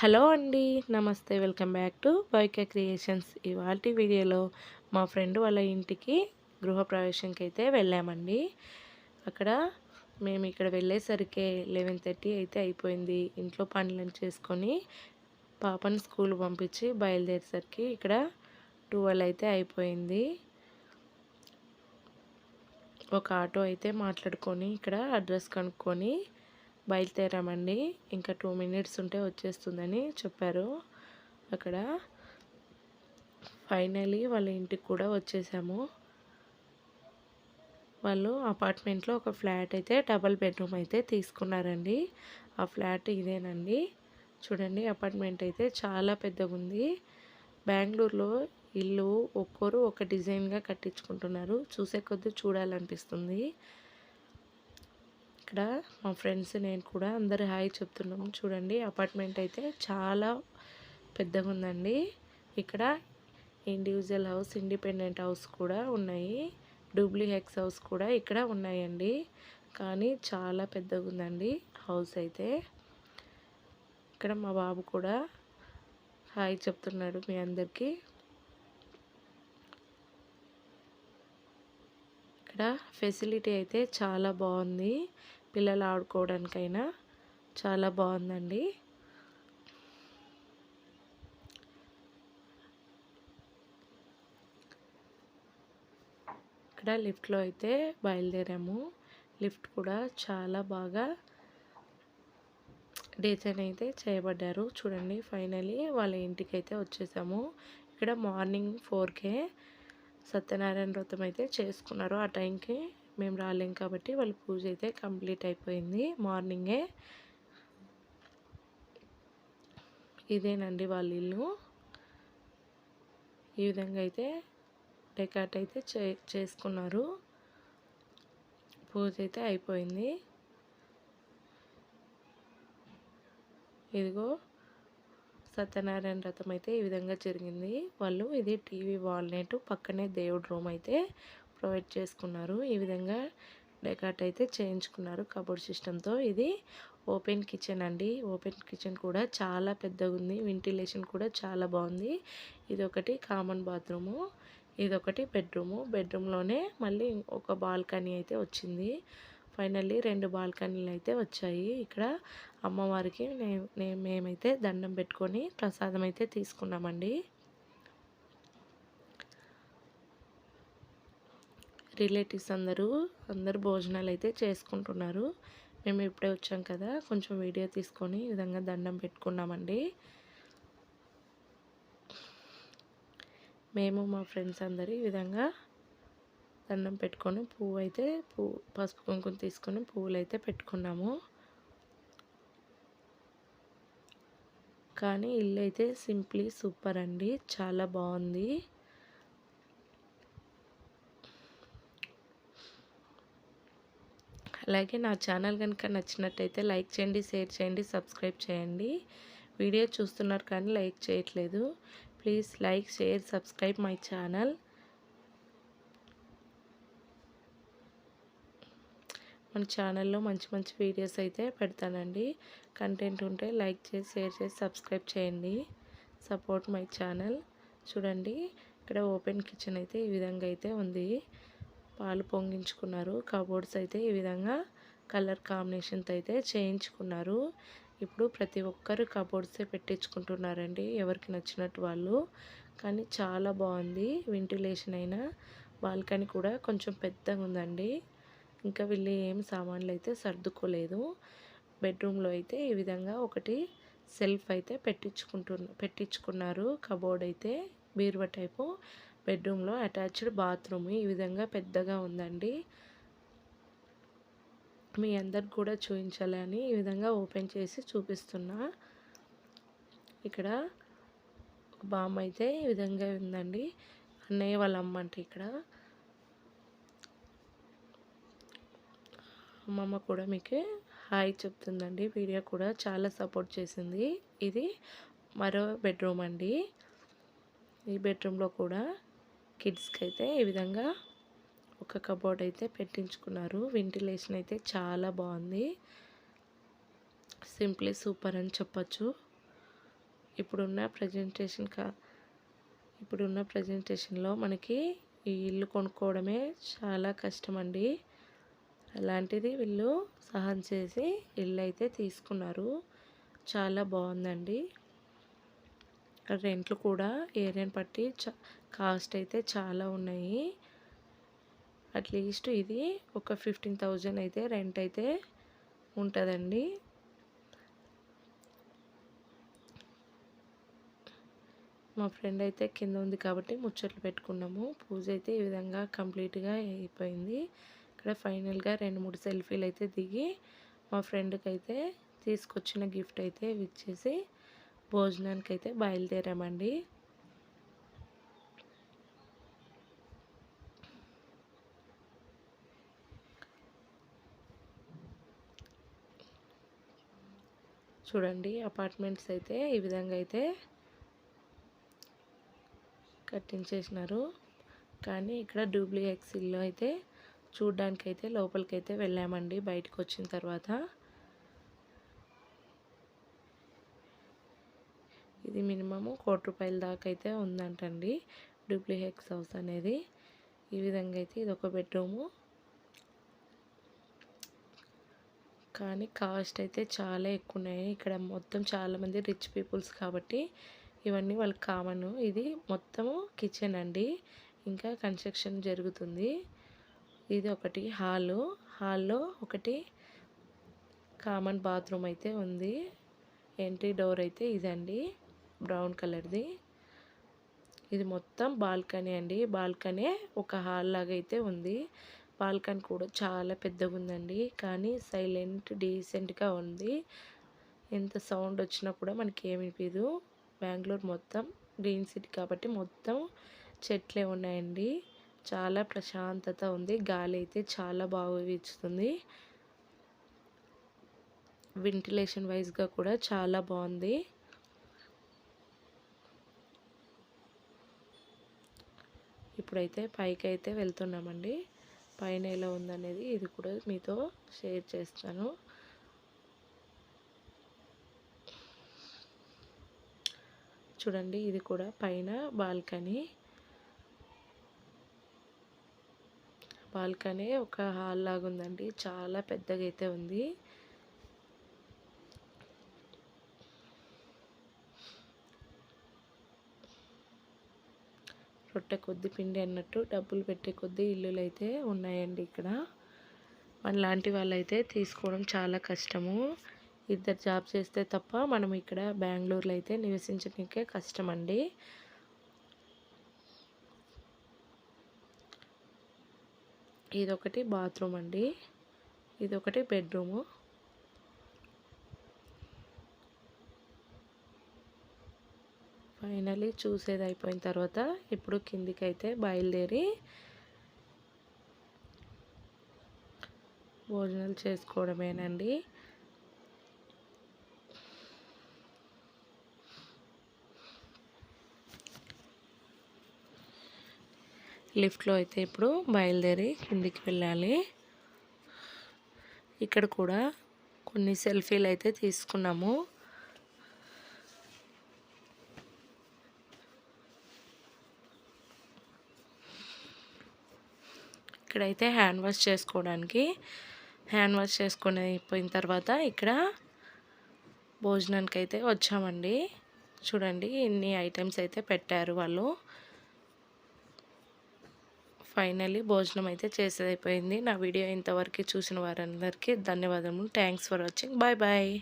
Hello అండి నమస్తే welcome back to YK creations. ఇవాళ వీడియోలో మా ఫ్రెండ్ వాళ్ళ ఇంటికి గృహప్రవేశంకి అయితే వెళ్ళామండి. అక్కడ మేము ఇక్కడ వెళ్ళేసరికి లెవెన్ థర్టీ అయితే అయిపోయింది. ఇంట్లో పనులను చేసుకొని పాపని స్కూల్ పంపించి బయలుదేరేసరికి ఇక్కడ ట్వెల్వ్ అయితే అయిపోయింది. ఒక ఆటో అయితే మాట్లాడుకొని ఇక్కడ అడ్రస్ కనుక్కొని బయలుదేరామండి. ఇంకా టూ మినిట్స్ ఉంటే వచ్చేస్తుందని చెప్పారు. అక్కడ ఫైనలీ వాళ్ళ ఇంటికి కూడా వచ్చేసాము. వాళ్ళు అపార్ట్మెంట్లో ఒక ఫ్లాట్ అయితే డబల్ బెడ్రూమ్ అయితే తీసుకున్నారండి. ఆ ఫ్లాట్ ఇదేనండి. చూడండి అపార్ట్మెంట్ అయితే చాలా పెద్దగా ఉంది బెంగళూరులో ఇల్లు ఒక్కరు ఒక డిజైన్గా కట్టించుకుంటున్నారు. చూసే కొద్దీ చూడాలనిపిస్తుంది. ఇక్కడ మా ఫ్రెండ్స్ నేను కూడా అందరు హాయ్ చెప్తున్నాము చూడండి అపార్ట్మెంట్ అయితే చాలా పెద్దగా ఉందండి. ఇక్కడ ఇండివిజువల్ హౌస్ ఇండిపెండెంట్ హౌస్ కూడా ఉన్నాయి. డూప్లిహెక్స్ హౌస్ కూడా ఇక్కడ ఉన్నాయండి. కానీ చాలా పెద్దగా ఉందండి హౌస్ అయితే. ఇక్కడ మా బాబు కూడా హాయ్ చెప్తున్నాడు మీ అందరికీ. ఇక్కడ ఫెసిలిటీ అయితే చాలా బాగుంది. పిల్లలు ఆడుకోవడానికైనా చాలా బాగుందండి. ఇక్కడ లిఫ్ట్లో అయితే బయలుదేరాము. లిఫ్ట్ కూడా చాలా బాగా డిజైన్ అయితే చేయబడ్డారు. చూడండి ఫైనలీ వాళ్ళ ఇంటికి అయితే వచ్చేసాము. ఇక్కడ మార్నింగ్ ఫోర్కే సత్యనారాయణ వ్రతం అయితే చేసుకున్నారు. ఆ టైంకి మేము రాలేం కాబట్టి వాళ్ళ పూజ అయితే కంప్లీట్ అయిపోయింది మార్నింగే. ఇదేనండి వాళ్ళ ఇల్లు. ఈ విధంగా అయితే డెకాట్ అయితే చే చేసుకున్నారు. పూజ అయితే అయిపోయింది. ఇదిగో సత్యనారాయణ రథం అయితే ఈ విధంగా జరిగింది. వాళ్ళు ఇది టీవీ వాల్నేట్ పక్కనే దేవుడు రూమ్ అయితే ప్రొవైడ్ చేసుకున్నారు. ఈ విధంగా డెకాట్ అయితే చేయించుకున్నారు కబోర్డ్ సిస్టంతో. ఇది ఓపెన్ కిచెన్ అండి. ఓపెన్ కిచెన్ కూడా చాలా పెద్దగా ఉంది. వెంటిలేషన్ కూడా చాలా బాగుంది. ఇది ఒకటి కామన్ బాత్రూము. ఇదొకటి బెడ్రూము. బెడ్రూమ్లోనే మళ్ళీ ఒక బాల్కనీ అయితే వచ్చింది. ఫైనల్లీ రెండు బాల్కనీలు అయితే వచ్చాయి. ఇక్కడ అమ్మవారికి మేమైతే దండం పెట్టుకొని ప్రసాదం అయితే తీసుకున్నామండి. రిలేటివ్స్ అందరూ అందరు భోజనాలు అయితే చేసుకుంటున్నారు. మేము ఇప్పుడే వచ్చాం కదా కొంచెం వీడియో తీసుకొని ఈ విధంగా దండం పెట్టుకున్నామండి. మేము మా ఫ్రెండ్స్ అందరు ఈ విధంగా దండం పెట్టుకొని పువ్వు అయితే పువ్వు పసుపు కుంకుమ తీసుకొని పువ్వులు అయితే పెట్టుకున్నాము. కానీ ఇల్లు అయితే సింప్లీ సూపర్ అండి చాలా బాగుంది. అలాగే నా ఛానల్ కనుక నచ్చినట్టయితే లైక్ చేయండి షేర్ చేయండి సబ్స్క్రైబ్ చేయండి. వీడియో చూస్తున్నారు కానీ లైక్ చేయట్లేదు. Please like share subscribe my channel. మన ఛానల్లో మంచి మంచి వీడియోస్ అయితే పెడతానండి. కంటెంట్ ఉంటే లైక్ చేసి షేర్ చేసి సబ్స్క్రైబ్ చేయండి. Support my channel. చూడండి ఇక్కడ ఓపెన్ కిచెన్ అయితే ఈ విధంగా అయితే ఉంది. పాలు పొంగించుకున్నారు. కబోర్డ్స్ అయితే ఈ విధంగా కలర్ కాంబినేషన్తో అయితే చేయించుకున్నారు. ఇప్పుడు ప్రతి ఒక్కరు కబోర్డ్సే పెట్టించుకుంటున్నారండి. ఎవరికి నచ్చినట్టు వాళ్ళు. కానీ చాలా బాగుంది. వెంటిలేషన్ అయినా బాల్కనీ కూడా కొంచెం పెద్దగా ఉందండి. ఇంకా వీళ్ళు ఏం సామాన్లు అయితే సర్దుకోలేదు. బెడ్రూమ్లో అయితే ఈ విధంగా ఒకటి సెల్ఫ్ అయితే పెట్టించుకుంటు పెట్టించుకున్నారు. కబోర్డ్ అయితే బీరువా టైపు బెడ్రూమ్లో అటాచ్డ్ బాత్రూమ్. ఈ విధంగా పెద్దగా ఉందండి. మీ అందరికి కూడా చూపించాలని ఈ విధంగా ఓపెన్ చేసి చూపిస్తున్నా. ఇక్కడ ఒక బామ్మ అయితే ఈ విధంగా ఉందండి. అన్నయ్య వాళ్ళ అమ్మ అంటే ఇక్కడ. అమ్మమ్మ కూడా మీకు హాయ్ చెప్తుందండి. వీడియో కూడా చాలా సపోర్ట్ చేసింది. ఇది మరో బెడ్రూమ్ అండి. ఈ బెడ్రూమ్లో కూడా కిడ్స్కి అయితే ఈ విధంగా ఒక కబోర్డ్ అయితే పెట్టించుకున్నారు. వెంటిలేషన్ అయితే చాలా బాగుంది. సింప్లీ సూపర్ అని చెప్పచ్చు. ఇప్పుడున్న ప్రజెంటేషన్ కా ఇప్పుడున్న ప్రజెంటేషన్లో మనకి ఈ ఇల్లు కొనుక్కోవడమే చాలా కష్టం అండి అలాంటిది వీళ్ళు సహాయం చేసి ఇల్లు అయితే తీసుకున్నారు. చాలా బాగుందండి. రెంట్లు కూడా ఏరియాని బట్టి కాస్ట్ అయితే చాలా ఉన్నాయి. అట్లీస్ట్ ఇది ఒక ఫిఫ్టీన్ థౌజండ్ అయితే రెంట్ అయితే ఉంటుందండి. మా ఫ్రెండ్ అయితే కింద ఉంది కాబట్టి ముచ్చట్లు పెట్టుకున్నాము. పూజ అయితే ఈ విధంగా కంప్లీట్గా అయిపోయింది. ఇక్కడ ఫైనల్గా రెండు మూడు సెల్ఫీలు అయితే దిగి మా ఫ్రెండ్కి అయితే తీసుకొచ్చిన గిఫ్ట్ అయితే ఇచ్చేసి భోజనానికి అయితే బయలుదేరామండి. చూడండి అపార్ట్మెంట్స్ అయితే ఈ విధంగా అయితే కట్టించేసినారు. కానీ ఇక్కడ డూబ్లీ ఇల్లు అయితే చూడ్డానికి అయితే లోపలికైతే వెళ్ళామండి బయటకు వచ్చిన తర్వాత. ఇది మినిమము కోటి రూపాయల దాకా అయితే ఉందంటండి. డూప్లిహెక్స్ హౌస్ అనేది. ఈ విధంగా అయితే ఇది ఒక బెడ్రూము. కానీ కాస్ట్ అయితే చాలా ఎక్కువ ఉన్నాయి ఇక్కడ మొత్తం చాలామంది రిచ్ పీపుల్స్ కాబట్టి ఇవన్నీ వాళ్ళకి కామన్. ఇది మొత్తము కిచెన్ అండి. ఇంకా కన్స్ట్రక్షన్ జరుగుతుంది. ఇది ఒకటి హాలు. హాల్లో ఒకటి కామన్ బాత్రూమ్ అయితే ఉంది. ఎంట్రీ డోర్ అయితే ఇదండి. బ్రౌన్ కలర్ది. ఇది మొత్తం బాల్కనీ అండి. బాల్కనీ ఒక హాల్ లాగా అయితే ఉంది. బాల్కనీ కూడా చాలా పెద్దగా ఉందండి కానీ సైలెంట్ డీసెంట్గా ఉంది. ఎంత సౌండ్ వచ్చినా కూడా మనకి ఏమిపిదు బెంగళూరు మొత్తం గ్రీన్ సిటీ కాబట్టి మొత్తం చెట్లే ఉన్నాయండి. చాలా ప్రశాంతత ఉంది. గాలి అయితే చాలా బాగా వీచుతుంది వెంటిలేషన్ వైజ్గా కూడా చాలా బాగుంది. ఇప్పుడైతే పైకి అయితే వెళ్తున్నామండి. పైన ఎలా ఉందనేది ఇది కూడా మీతో షేర్ చేస్తాను. చూడండి ఇది కూడా పైన బాల్కనీ. బాల్కనీ ఒక హాల్ లాగా ఉందండి చాలా పెద్దగా అయితే ఉంది. రొట్టె కొద్ది పిండి అన్నట్టు డబ్బులు పెట్టే కొద్ది ఇల్లులు అయితే ఉన్నాయండి ఇక్కడ. మన లాంటి వాళ్ళైతే తీసుకోవడం చాలా కష్టము. ఇద్దరు జాబ్ చేస్తే తప్ప మనం ఇక్కడ బెంగళూరులో అయితే నివసించడానికే కష్టం అండి ఇదొకటి బాత్రూమ్ అండి. ఇదొకటి బెడ్రూము. ఫైనలీ చూసేది అయిపోయిన తర్వాత ఇప్పుడు కిందికి అయితే బయలుదేరి భోజనాలు చేసుకోవడమేనండి. లిఫ్ట్లో అయితే ఇప్పుడు బయలుదేరి కిందికి వెళ్ళాలి. ఇక్కడ కూడా కొన్ని సెల్ఫీలు అయితే తీసుకున్నాము. ఇక్కడైతే హ్యాండ్ వాష్ చేసుకోవడానికి. హ్యాండ్ వాష్ చేసుకుని అయిపోయిన తర్వాత ఇక్కడ భోజనానికి అయితే వచ్చామండి. చూడండి ఇన్ని ఐటమ్స్ అయితే పెట్టారు వాళ్ళు. ఫైనలీ భోజనం అయితే చేసేది అయిపోయింది నా వీడియో ఇంతవరకు చూసిన వారందరికీ ధన్యవాదములు. Thanks for watching. Bye bye.